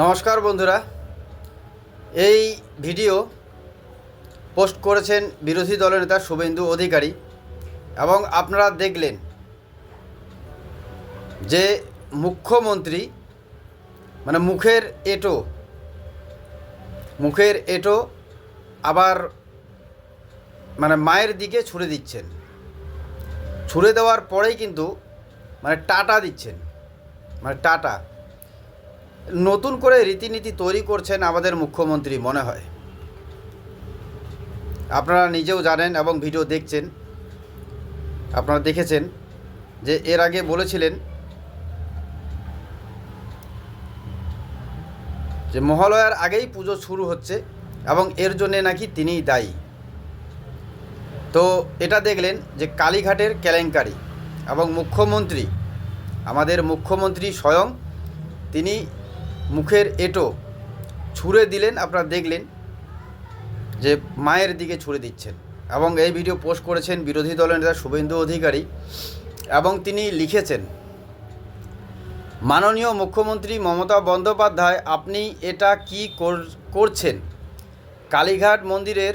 নমস্কার বন্ধুরা। এই ভিডিও পোস্ট করেছেন বিরোধী দলের নেতা শুভেন্দু অধিকারী এবং আপনারা দেখলেন যে মুখ্যমন্ত্রী মানে মুখের এটো মুখের এটো আবার মানে মায়ের দিকে ছুড়ে দিচ্ছেন। ছুড়ে দেওয়ার পরেই কিন্তু মানে টাটা দিচ্ছেন। মানে টাটা। নতুন করে রীতিনীতি তৈরি করছেন আমাদের মুখ্যমন্ত্রী, মনে হয়। আপনারা নিজেও জানেন এবং ভিডিও দেখছেন। আপনারা দেখেছেন যে এর আগে বলেছিলেন যে মহালয়ার আগেই পুজো শুরু হচ্ছে এবং এর জন্যে নাকি তিনিই দায়ী। তো এটা দেখলেন যে কালীঘাটের কেলেঙ্কারি এবং মুখ্যমন্ত্রী, আমাদের মুখ্যমন্ত্রী স্বয়ং তিনি মুখের এটো ছুঁড়ে দিলেন, আপনারা দেখলেন যে মায়ের দিকে ছুঁড়ে দিচ্ছেন। এবং এই ভিডিও পোস্ট করেছেন বিরোধী দলের নেতা শুভেন্দু অধিকারী এবং তিনি লিখেছেন, মাননীয় মুখ্যমন্ত্রী মমতা বন্দ্যোপাধ্যায়, আপনি এটা কি করছেন? কালীঘাট মন্দিরের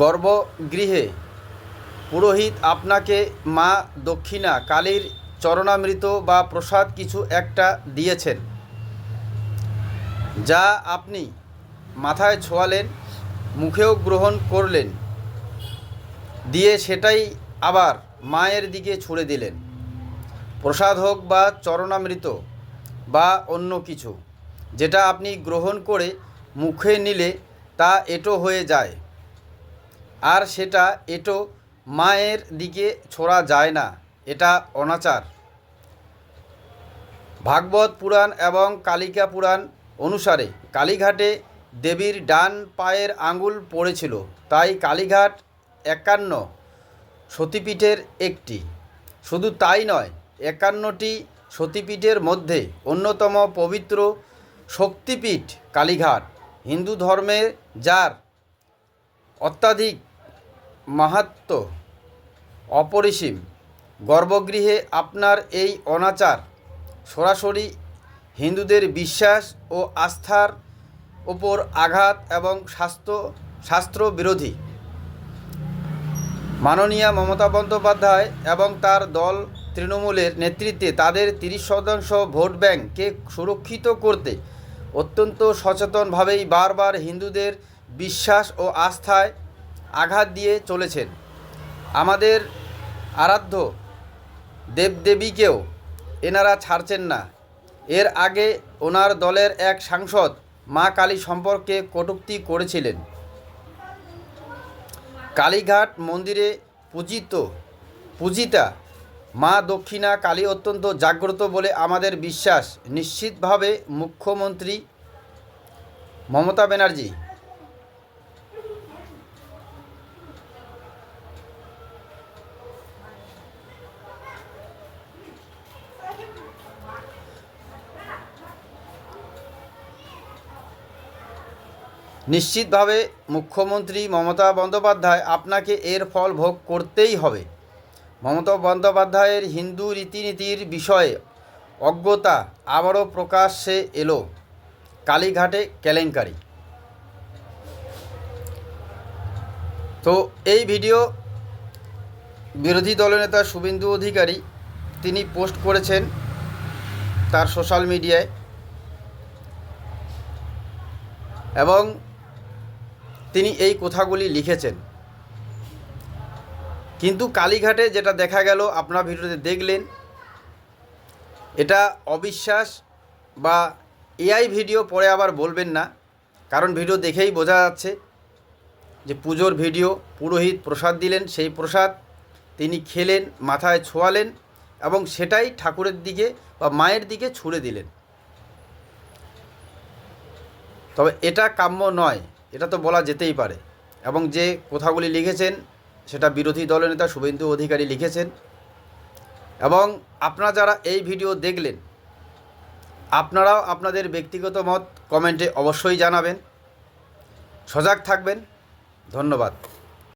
গর্ভগৃহে পুরোহিত আপনাকে মা দক্ষিণা, কালীর চরণামৃত বা প্রসাদ কিছু একটা দিয়েছেন, যা আপনি মাথায় ছোঁয়ালেন, মুখেও গ্রহণ করলেন, দিয়ে সেটাই আবার মায়ের দিকে ছুড়ে দিলেন। প্রসাদ হোক বা চরণামৃত বা অন্য কিছু, যেটা আপনি গ্রহণ করে মুখে নিলে তা এটো হয়ে যায়, আর সেটা এটো মায়ের দিকে ছোড়া যায় না, এটা অনাচার। ভাগবত পুরাণ এবং কালিকা পুরাণ অনুসারে কালীঘাটে দেবীর ডান পায়ের আঙুল পড়েছিল, তাই কালীঘাট একান্ন সতীপীঠের একটি। শুধু তাই নয়, একান্নটি সতীপীঠের মধ্যে অন্যতম পবিত্র শক্তিপীঠ কালীঘাট। হিন্দু ধর্মের যার অত্যাধিক মাহাত্ম, অপরিসীম। গর্ভগৃহে আপনার এই অনাচার সরাসরি হিন্দুদের বিশ্বাস ও আস্থার ওপর আঘাত এবং স্বাস্থ্য শাস্ত্র বিরোধী মাননীয়া মমতা বন্দ্যোপাধ্যায় এবং তার দল তৃণমূলের নেতৃত্বে তাদের তিরিশ শতাংশ ভোট ব্যাংককে সুরক্ষিত করতে অত্যন্ত সচেতনভাবেই বারবার হিন্দুদের বিশ্বাস ও আস্থায় আঘাত দিয়ে চলেছেন। আমাদের আরাধ্য দেবদেবীকেও এনারা ছাড়ছেন না। এর আগে ওনার দলের এক সাংসদ মা কালী সম্পর্কে কটূক্তি করেছিলেন। কালীঘাট মন্দিরে পূজিত, পূজিতা মা দক্ষিণা কালী অত্যন্ত জাগ্রত বলে আমাদের বিশ্বাস। নিশ্চিতভাবে মুখ্যমন্ত্রী মমতা ব্যানার্জি নিশ্চিতভাবে মুখ্যমন্ত্রী মমতা বন্দ্যোপাধ্যায় আপনাকে এর ফল ভোগ করতেই হবে। মমতা বন্দ্যোপাধ্যায়ের হিন্দু রীতিনীতির বিষয়ে অজ্ঞতা আবারও প্রকাশ্যে এলো কালীঘাটে কেলেঙ্কারি। তো এই ভিডিও বিরোধী দলনেতা শুভেন্দু অধিকারী তিনি পোস্ট করেছেন তার সোশ্যাল মিডিয়ায়। এবং তিনি এই কথাগুলি লিখেছেন। কিন্তু কালীঘাটে যেটা দেখা গেল, আপনার ভিডিওতে দেখলেন, এটা অবিশ্বাস বা এআই ভিডিও পরে আবার বলবেন না, কারণ ভিডিও দেখেই বোঝা যাচ্ছে যে পুজোর ভিডিও, পুরোহিত প্রসাদ দিলেন, সেই প্রসাদ তিনি খেলেন, মাথায় ছোঁয়ালেন এবং সেটাই ঠাকুরের দিকে বা মায়ের দিকে ছুঁড়ে দিলেন। তবে এটা কাম্য নয়। এটা তো বলা যেতেই পারে। এবং যে কথাগুলি লিখেছেন, সেটা বিরোধী দলের নেতা শুভেন্দু অধিকারী লিখেছেন। এবং আপনারা যারা এই ভিডিও দেখলেন, আপনারাও আপনাদের ব্যক্তিগত মত কমেন্টে অবশ্যই জানাবেন। সজাগ থাকবেন। ধন্যবাদ।